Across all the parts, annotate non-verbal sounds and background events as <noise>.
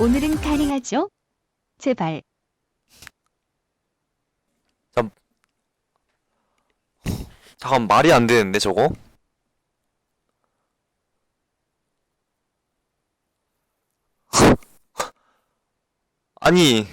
오늘은 가능하죠? 제발. 잠깐 말이 안 되는데 저거? <laughs> 아니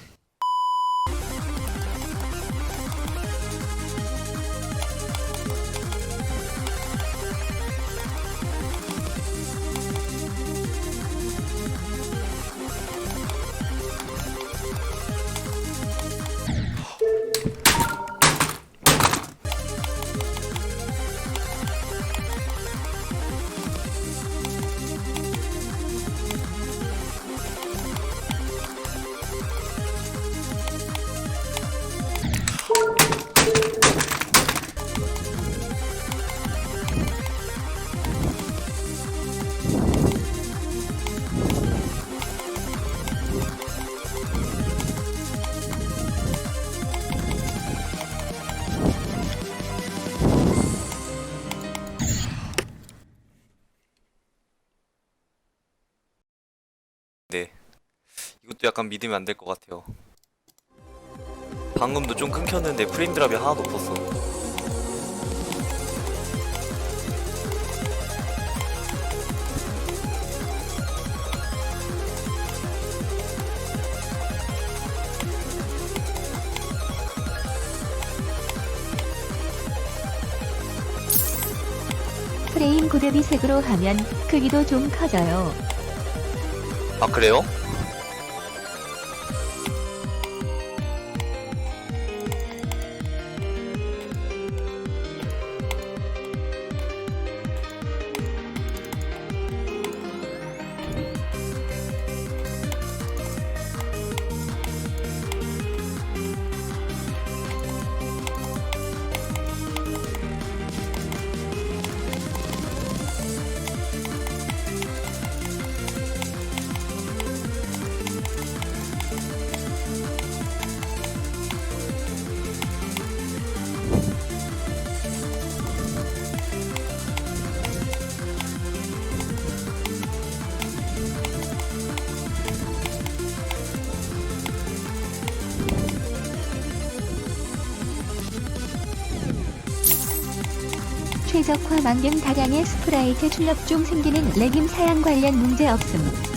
이것도 약간 믿으면 안 될 것 같아요 방금도 좀 끊겼는데 프레임 드랍이 하나도 없었어 프레임 고대비 색으로 하면 크기도 좀 커져요. 아 그래요? 최적화 만능 다량의 스프라이트 출력 중 생기는 레깅 사양 관련 문제 없음.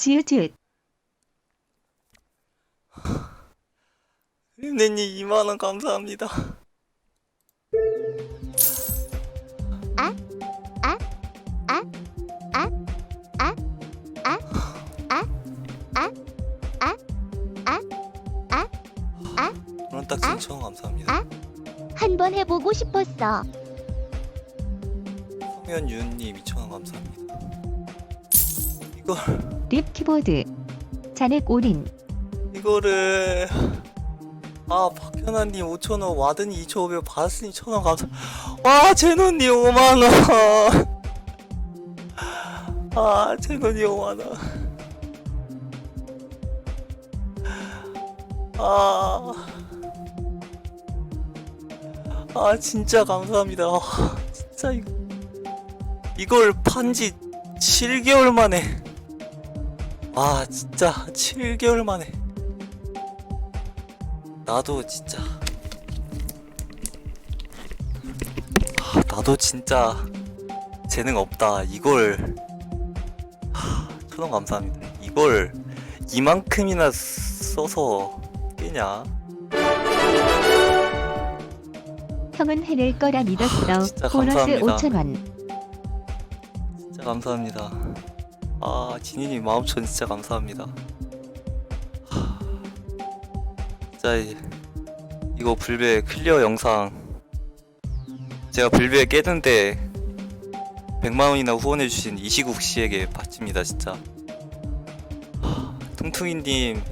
지읒지읒. 은혜님 2만원 감사합니다 저는 딱 7천원 감사합니다 한번 해보고 싶었어. 성현 유은님 2천원 감사합니다 이걸 립 키보드. 잔액 올인. 이거를 아 박현아님 5천원 와드니 2,500 받았으니 1,000원 감사 와 제노님 5만원 아 제노님 5만원 아, 아 진짜 감사합니다 아, 진짜 이거 이걸 판지 7개월 만에 아 진짜 7개월 만에 나도 진짜 나도 진짜 재능 없다. 이걸 하, 천원 감사합니다. 이걸 이만큼이나 써서 깨냐? 형은 해낼 거라 믿었어. 아, 진짜 보너스 감사합니다. 5,000원. 진짜 감사합니다. 아, 진이님 마음천 진짜 감사합니다. 하, 진짜 이- 이거 불배 클리어 영상 제가 불배 깨는데 100만 원이나 후원해 주신 이시국 씨에게 바칩니다, 진짜. 하, 퉁퉁이님,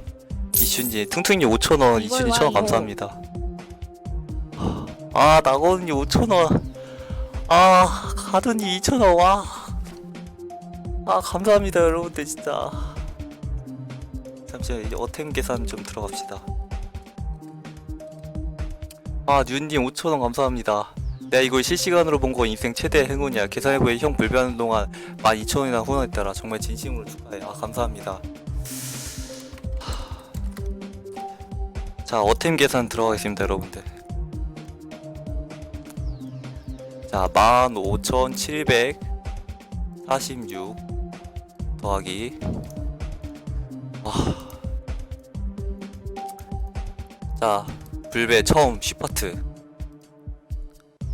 이춘지, 퉁퉁이님 5천 원, 이춘지 천원 감사합니다. 하, 아, 나거든요 5천 원. 아, 가든이 2천 원 와. 아 감사합니다 여러분들 진짜. 잠시만 이제 어템 계산 좀 들어갑시다. 아 뉴님 5천원 감사합니다. 내가 이걸 실시간으로 본 거 인생 최대 행운이야. 계산해보니 형 불배하는 동안 12,000원이나 후원했더라. 정말 진심으로 축하해. 아 감사합니다. 하. 자 어템 계산 들어가겠습니다 여러분들. 자 15,746 더하기 와. 자 불배 처음 C파트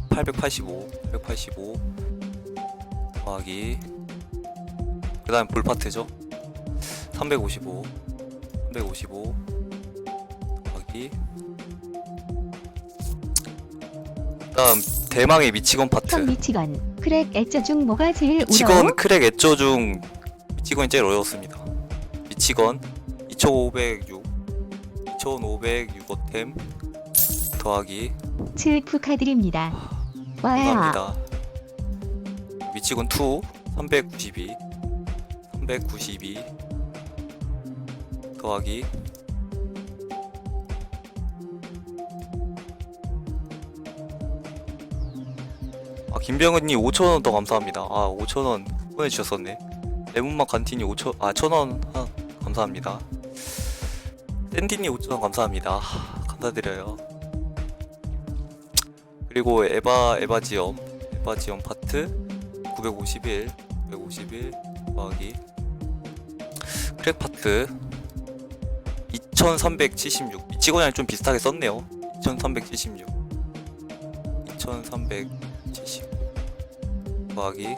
885 885 더하기 그 다음 볼파트죠 355 355 더하기 그 다음 대망의 미치건 파트 형 미치건. 크랙 애쩌 중 뭐가 제일 울어? 미치건 크랙 애초 중 미치건이 제일 어려웠습니다. 미치건 2506 2506호템 더하기 칠 축하드립니다. 와야. 감사합니다. 미치건 2 392 392 더하기 아 김병은님 5천원 더 감사합니다. 아 5천원 보내주셨었네. 레몬맛 간티니 5천 아 천원. 아, 감사합니다. 샌디님 5천원 감사합니다. 하, 감사드려요. 그리고 에바 에바지엄 에바지엄 파트 951 951 더하기 크랙 파트 2376 미치고랑 좀 비슷하게 썼네요. 2376 2376 더하기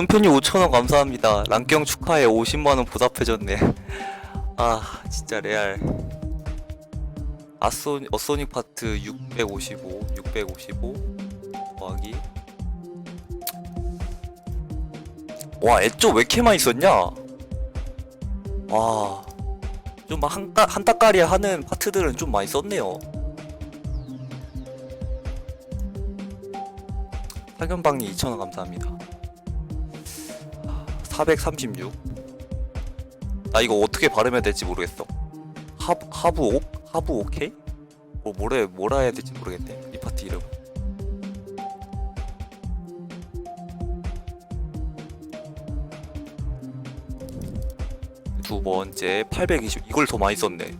하, 물음표니 5천원 감사합니다. 랑경 축하해. 50만원 보답해줬네. 아 진짜 레알. 아소, 어소닉 파트 655 655 더하기? 와 애초 왜 많이 썼냐? 와좀 한, 따- 한 따까리 하는 파트들은 좀 많이 썼네요. 사견방님 2,000원 감사합니다 436 나 이거 어떻게 발음해야 될지 모르겠어. 하, 하부옥? 하부 오케이? 뭐 뭐래 뭐라 해야 될지 모르겠네 이 파티 이름. 두 번째 820 이걸 더 많이 썼네.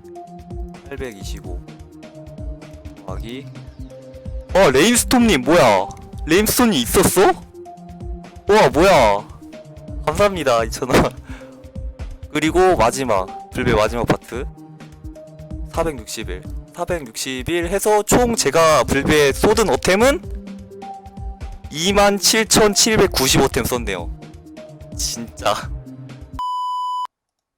825 더하기. 어 레인스톰님 뭐야? 레인스톤이 있었어? 와 뭐야 감사합니다 2,000원. 그리고 마지막 불배 마지막 파트. 461 461 해서 총 제가 불배에 쏟은 어템은 27,795템 썼네요. 진짜